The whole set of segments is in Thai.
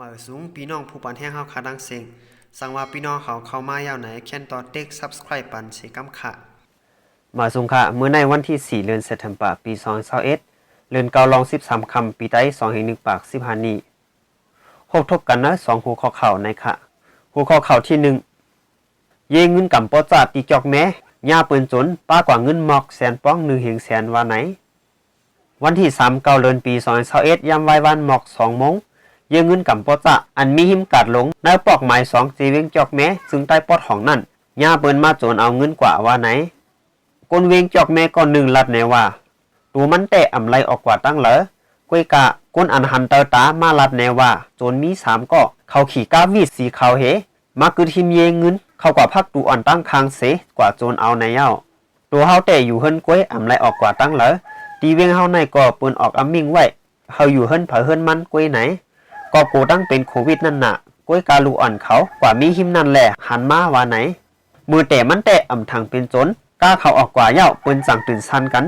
มาสูงพี่น้องผู้ปันแห้งเฮาคาดังเซงสั่งว่าพี่น้องเขาเข้ามายาวไหนแค่นต่อเต็ก subscribe ปันเสกำค่ะมาสุงค่ะเมื่อในวันที่ 4 เดือนเซปเทมเบอร์ปี2021เดือนเกาลอง 13 คำปีไต้2แห่ง1ปาก15นี้พบทบกันนะ2หัวข้อข่าวในค่ะ หัวข้อข่าวที่ 1 เยเงินกำปอจาตีจอกแม้ย่าปืนจนป้ากว่าเงินหมอกแสนป้องหนึ่งเหงแสนว่าไหน วันที่3เกาเดือนปี2021ยามไว้วันหมอก2โมง เยเงินกำปอจะอันมีหิมกัดลงในปอกหมาย2จีเวงจอกแม้ซึ่งใต้ปอดของนั่นย่าเปิ้นมาโจนเอาเงินกว่าว่าไหนกนเวงจอกแม่ก่อนหนึ่งลัดแนว่าตูมันแตะอำไรออกกว่าตั้งเหลอกวยกะก้นอันหันเตอตามาลัดแนว่าโจนมีสามก็เขาขี่ก้าวีดสีเขาเหมากึทิมเยเงินเขากว่าพักตูอ่อนตั้งคางเสกว่าโจนเอาในเย้าตัวเฮาแต่อยู่เฮิรนกวยอำไรออกกว่าตั้งเหลอตีเวงเฮาในก็ปืนออกอำมิ่งไว้เฮาอยู่เฮิรนเผอเฮิรนมันกวยไหน ก็โกตั้งเป็นโควิดนั่นน่ะก้วยกาลูอ่อนเขากว่ามีหิมนั่นแหละหันมาว่าไหน มือแต่มันแต่อ่ำทางเป็นจนกล้าเขาออกกว่าเย้าเปิ้นสั่งตื่นซันกัน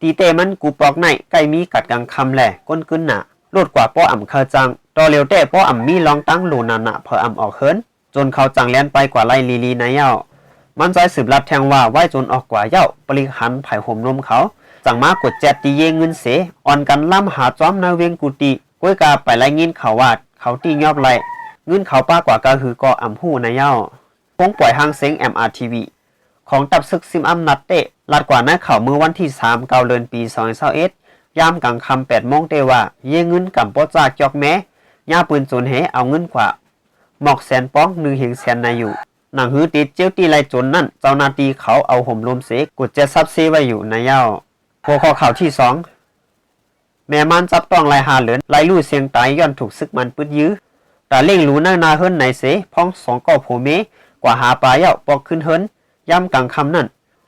ตีเตมันกูปอกในใกล้มีกัดกังคำแหล่ก้นกึ้นหนาโลดกว่าป้ออ่ำเคอจังตอเร็วแต่ป้ออ่ำมีลองตั้งโลนานะเพออ่ำออกเฮิรนจนเขาจังแล่นไปกว่าไล่ลีลีในเย้ามันใจสืบรับแทงว่าไหวจนออกกว่าเย้าปริหันไผ่ห่มนมเขาจังมากดแจดตีเยเงินเสอ่อนกันล่ำหาจอมนาเวงกุติ ก้วยกาไปไล่ยินเขาว่าเขาตียอบไล่เงินเขาป้ากว่าก็คือก็อ่ำหู้ในเย้าคงปล่อยหางเซ็ง MRTV ของตับซึกซิมอัมนัดเตะลัดกว่าหน้าข่าเมื่อวันที่3เกาเดือนปี2021ยามกลางคำ8โมงเตว่า เยเงินกับปอจากจอกแม้ย่าปืนจนเหเอาเงินกว่า หมอกแสนป้องหนึ่งเหงแสนนายอยู่หนังหือติดเจียวตีไรจนนั่น เจ้านาที่เขาเอาห่มลมเสกกุดจะซับเซไว้อยู่ในเย้าหัวข้อข่าวที่สอง แม่มันจับต้องลายหาเหลือนลายลู่เสียงตายย้อนถูกซึกมันปึดยื้อแต่เล่งรู้หน้านาเฮิรนในเสพ้องสองก่อโผเม กว่าหาปลาเย้าปอกขึ้นเฮิรนย่ำกลางคำนั่น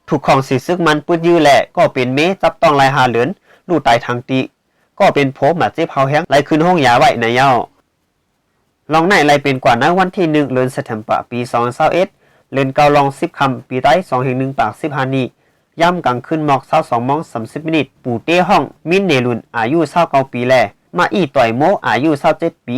ถูกของสีซึกมันปืดยื้อแหละก็เป็นเมจับต้องลายหาเหลือนลู่ตายทางตีก็เป็นโพมาเจ็บเฮาแห้งไหลขึ้นห้องยาไว้ในเย้าลองในไรเป็นกว่านะวันที่หนึ่งเดือนเซปเทมเบอร์ปีสองเศร้าเอ็ดเล่นเกาลองสิบคำปีใต้สองแห่งหนึ่งปากสิบฮานี ย่ำกลางขึ้นหมอกเศร้าสองมองสามสิบมินิตปู่เต้ห้อง มินเนลุนอายุเศร้าเก้าปีแล มาอีต่อยโมอายุเศร้าเจ็ดปี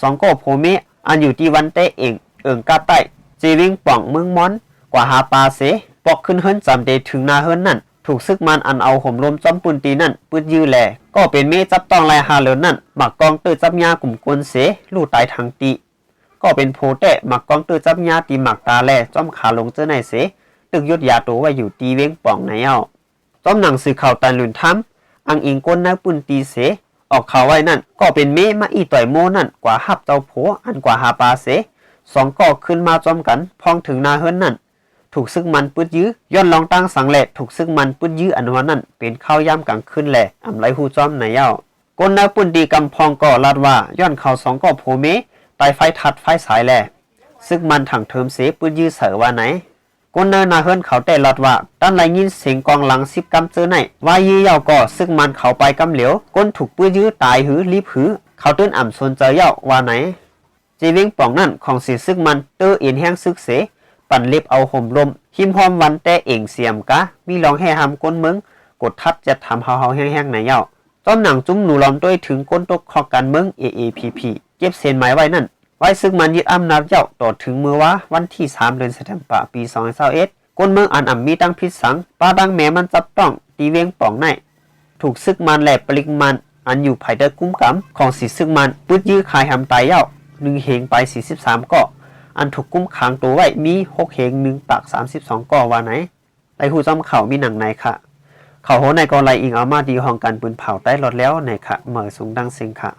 สองโกโพเมอันอยู่ที่วันเต้เองเอิงกาใต้จีวิงป่องเมืองมอน กว่าหาปลาเสปอกขึ้นเฮิรนจำเดถึงนาเฮิรนนั่น ถูกซึกมันอันเอาห่มลมจอมปุนตีนั่นปืดยื้อแล ก็เป็นเมจับต้องลายหาเหลือนั่นหมักกองตื้อจับยากลุ่มกวนเสลู่ตายทางตีก็เป็นโพแตะหมักกองตื้อจับยาตีหมักตาแลจอมขาลงเจอในเส ตึกยศยาตัวไว้อยู่ตีเว้งป่องในเอาจอมหนังสือข่าวตันลุนทำอังอิงก้นนายปุนตีเส ออกข่าวไว้นั่น ก็เป็นเมมาอีต่อยโมนั่น กว่าหับเจ้าโผอันกว่าหาปลาเสสองก็ขึ้นมาจอมกัน พองถึงนาเฮินนั่น ถูกซึ่งมันปืดยื้อย้อนลองตั้งสังแหละถูกซึ่งมันปืดยื้ออันวันนั้นเป็นข้าวย่ำกลางคืนแหละอำไรหูจอมในเย้าก้นนาปุ่นดีกำพองก่อลาดว่าย้อนเขาสองก่อโพเมไตไฟทัดไฟสายแหละซึ่งมันถังเทิมเสปืดยื้อเสือว่าไหน ก้นเนินนาเฮิรนเขาแต่ลาดว่าด้นไรยินเสียงกองหลังสิบกำเจอไหนว่ายื้อเย้าก่อซึ่งมันเขาไปกำเหลียวก้นถูกปืดยื้อตายหือรีบหือเขาตื้นอ่ำสนเจอเย้าว่าไหนจีวิ่งป่องนั่นของสีซึ่งมันเตอเอ็นแห้งซึกเส ปั่นเล็บเอาห่มลมหิมพร้อมวันแต่เอ่งเสียมกะ มีลองแห่หำก้นเมืองกดทัดจะทำเฮาเฮาแห้งๆในเย้าต้อมหนังจุ้มหนูล้อมด้วยถึงก้นตกคอการเมือง AAPP เก็บเส้นหมายไว้นั่น ไว้ซึ่งมันยึดอำนาจเย้าต่อถึงมือว่าวันที่ 3 เดือนสิงหาคมปี2021ก้นเมืองอันอ่ำมีตั้งพิษสังป้าดังแม่มันจับต้องตีเวียงป่องในถูกซึกมันแหลบปริกมันอันอยู่ภายใต้กุ้มกำของสีซึกมันปืดยื้อคายหำตายเย้าหนึ่งเหงไป43ก็อันถูกกุ้มขังตัวไว้มีหกเหงหนึ่งปากสามสิบสองก่อว่าไหนไรหูจำเข่ามีหนังในค่ะเขาโหในกอไลอิงเอามาดีห้องการปืนเผาใต้รถแล้วในค่ะเหมือสูงดังเซิงค่ะ